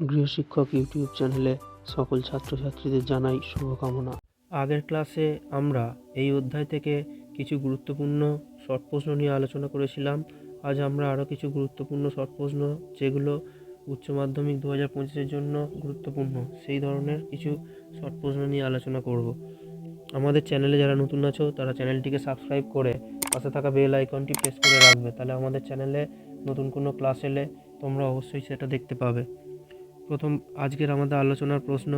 গৃহশিক্ষক YouTube চ্যানেলে সকল ছাত্রছাত্রীদের জানাই শুভকামনা। আগের ক্লাসে আমরা এই অধ্যায় থেকে কিছু গুরুত্বপূর্ণ শর্ট প্রশ্ন নিয়ে আলোচনা করেছিলাম। আজ আমরা আরও কিছু গুরুত্বপূর্ণ শর্ট প্রশ্ন যেগুলো উচ্চ মাধ্যমিক দু হাজার পঁচিশের জন্য গুরুত্বপূর্ণ, সেই ধরনের কিছু শর্ট প্রশ্ন নিয়ে আলোচনা করব। আমাদের চ্যানেলে যারা নতুন আছো, তারা চ্যানেলটিকে সাবস্ক্রাইব করে পাশে থাকা বেল আইকনটি প্রেস করে রাখবে। তাহলে আমাদের চ্যানেলে নতুন কোনো ক্লাস এলে তোমরা অবশ্যই সেটা দেখতে পাবে। প্রথম আজকের আমাদের আলোচনার প্রশ্ন,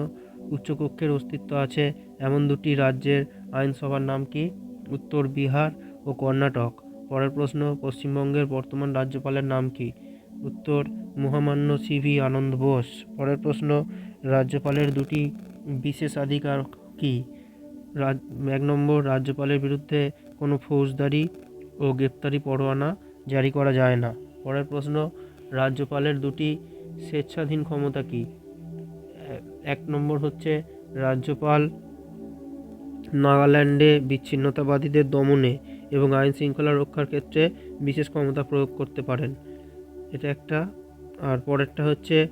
উচ্চকক্ষের অস্তিত্ব আছে এমন দুটি রাজ্যের আইনসভার নাম কি? উত্তর বিহার ও কর্ণাটক। পরের প্রশ্ন, পশ্চিমবঙ্গের বর্তমান রাজ্যপালের নাম কি? উত্তর, মহামান্য সিভি আনন্দ বোস। পরের প্রশ্ন, রাজ্যপালের দুটি বিশেষাধিকার কি? রাজ, এক নম্বর, রাজ্যপালের বিরুদ্ধে কোনো ফৌজদারি ও গ্রেপ্তারি পরোয়ানা জারি করা যায় না। পরের প্রশ্ন, রাজ্যপালের দুটি স্বেচ্ছাধীন ক্ষমতা কি? এক নম্বর হচ্ছে রাজ্যপাল নাগাল্যান্ডে বিচ্ছিন্নতাবাদীদের দমনে এবং আইন শৃঙ্খলা রক্ষার ক্ষেত্রে বিশেষ ক্ষমতা প্রয়োগ করতে পারেন। এটা একটা। আর পরেরটা হচ্ছে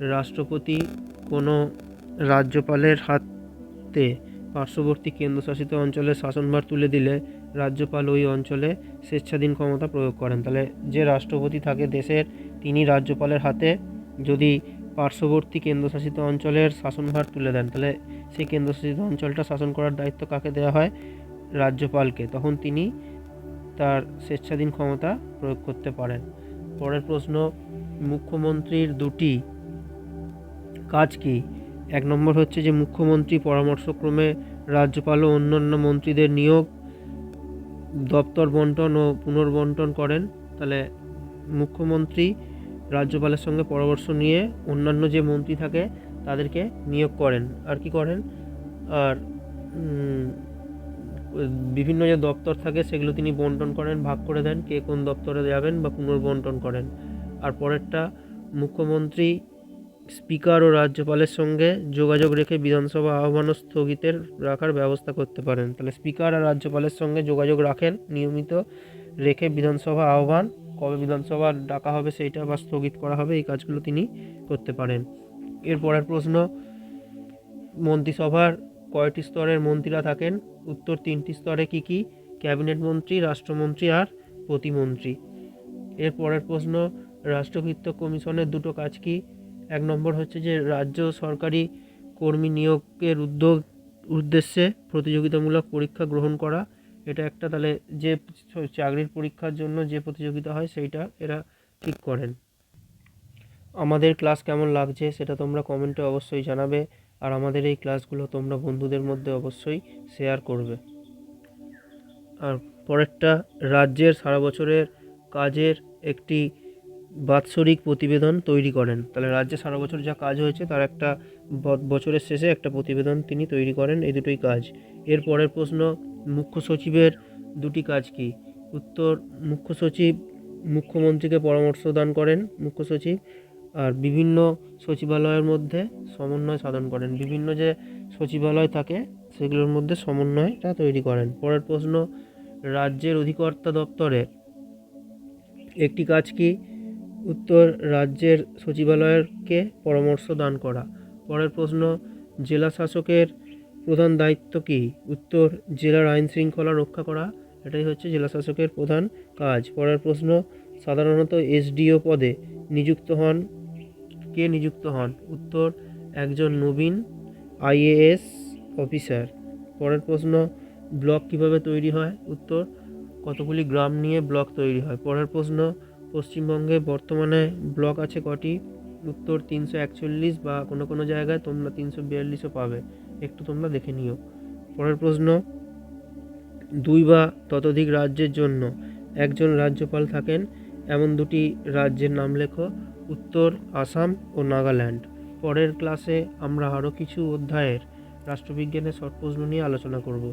রাষ্ট্রপতি কোনো রাজ্যপালের হাতে পার্শ্ববর্তী কেন্দ্রশাসিত অঞ্চলের শাসনভার তুলে দিলে রাজ্যপাল ওই অঞ্চলে স্বেচ্ছাধীন ক্ষমতা প্রয়োগ করেন। তাহলে যে রাষ্ট্রপতি থাকে দেশের, তিনি রাজ্যপালের হাতে যদি পার্শ্ববর্তী কেন্দ্রশাসিত অঞ্চলের শাসনভার তুলে দেন, তাহলে সেই কেন্দ্রশাসিত অঞ্চলটা শাসন করার দায়িত্ব কাকে দেওয়া হয়? রাজ্যপালকে। তখন তিনি তার স্বেচ্ছাধীন ক্ষমতা প্রয়োগ করতে পারেন। পরের প্রশ্ন, মুখ্যমন্ত্রীর দুটি কাজ কি? এক নম্বর হচ্ছে যে, মুখ্যমন্ত্রী পরামর্শক্রমে রাজ্যপাল ও অন্যান্য মন্ত্রীদের নিয়োগ, দপ্তর বন্টন ও পুনর্বন্টন করেন। তাহলে মুখ্যমন্ত্রী রাজ্যপালের সঙ্গে পরামর্শ নিয়ে অন্যান্য যে মন্ত্রী থাকে তাদেরকে নিয়োগ করেন। আর কি করেন? আর বিভিন্ন যে দপ্তর থাকে সেগুলো তিনি বন্টন করেন, ভাগ করে দেন, কে কোন দপ্তরে যাবেন বা পুনর্বন্টন করেন। আর পরেরটা, মুখ্যমন্ত্রী, স্পিকার ও রাজ্যপালের সঙ্গে যোগাযোগ রেখে বিধানসভা আহ্বান স্থগিতের রাখার ব্যবস্থা করতে পারেন। তাহলে স্পিকার আর রাজ্যপালের সঙ্গে যোগাযোগ রাখেন, নিয়মিত রেখে বিধানসভা আহ্বান কবে বিধানসভা ডাকা হবে সেইটা বা স্থগিত করা হবে, এই কাজগুলো তিনি করতে পারেন। এরপরের প্রশ্ন, মন্ত্রিসভার কয়টি স্তরের মন্ত্রীরা থাকেন? উত্তর, তিনটি স্তরে কি কি? ক্যাবিনেট মন্ত্রী, রাষ্ট্রমন্ত্রী আর প্রতিমন্ত্রী। এর পরের প্রশ্ন, রাষ্ট্রভিত্ত কমিশনের দুটো কাজ কি? এক নম্বর হচ্ছে যে, রাজ্য সরকারি কর্মী নিয়োগের উদ্যোগ, উদ্দেশ্যে প্রতিযোগিতামূলক পরীক্ষা গ্রহণ করা। এটা একটা তাহলে যে চাকরির পরীক্ষার জন্য যে প্রতিযোগিতা হয় সেইটা এরা ঠিক করেন। আমাদের ক্লাস কেমন লাগছে সেটা তোমরা কমেন্টে অবশ্যই জানাবে আর আমাদের এই ক্লাসগুলো তোমরা বন্ধুদের মধ্যে অবশ্যই শেয়ার করবে। আর পরেরটা, রাজ্যের সারা বছরের কাজের একটি বাৎসরিক প্রতিবেদন তৈরি করেন। তাহলে রাজ্যে সারা বছর যা কাজ হয়েছে, তার একটা বছরের শেষে একটা প্রতিবেদন তিনি তৈরি করেন এই দুটোই কাজ। এর পরের প্রশ্ন, মুখ্য সচিবের দুটি কাজ কি? উত্তর, মুখ্য সচিব মুখ্যমন্ত্রীকে পরামর্শ দান করেন মুখ্য সচিব, আর বিভিন্ন সচিবালয়ের মধ্যে সমন্বয় সাধন করেন। বিভিন্ন যে সচিবালয় থাকে, সেগুলোর মধ্যে সমন্বয়টা তৈরি করেন। পরের প্রশ্ন, রাজ্যের অধিকর্তা দপ্তরের একটি কাজ কি? উত্তর রাজ্যের সচিবালয়কে পরামর্শ দান করা। পরের প্রশ্ন, জেলা শাসকের প্রধান দায়িত্ব কি? উত্তর, জেলার আইন শৃঙ্খলা রক্ষা করা, এটাই হচ্ছে জেলা শাসকের প্রধান কাজ। পরের প্রশ্ন, সাধারণত এসডিও পদে নিযুক্ত হন, কে নিযুক্ত হন? উত্তর, একজন নবীন আইএএস অফিসার। পরের প্রশ্ন, ব্লক কীভাবে তৈরি হয়? উত্তর, কতগুলি গ্রাম নিয়ে ব্লক তৈরি হয়? পরের প্রশ্ন পশ্চিমবঙ্গে বর্তমানে ব্লক আছে কটি? উত্তর তিনশো একচল্লিশ বা কোনো কোনো জায়গায় তোমরা তিনশো বিয়াল্লিশও পাবে। একটু তোমরা দেখে নিও। পরের প্রশ্ন, দুই বা ততোধিক রাজ্যের জন্য একজন রাজ্যপাল থাকেন, এমন দুটি রাজ্যের নাম লেখো, উত্তর আসাম ও নাগাল্যান্ড। পরের ক্লাসে আমরা আরও কিছু অধ্যায়ের রাষ্ট্রবিজ্ঞানের শর্ট প্রশ্ন নিয়ে আলোচনা করব।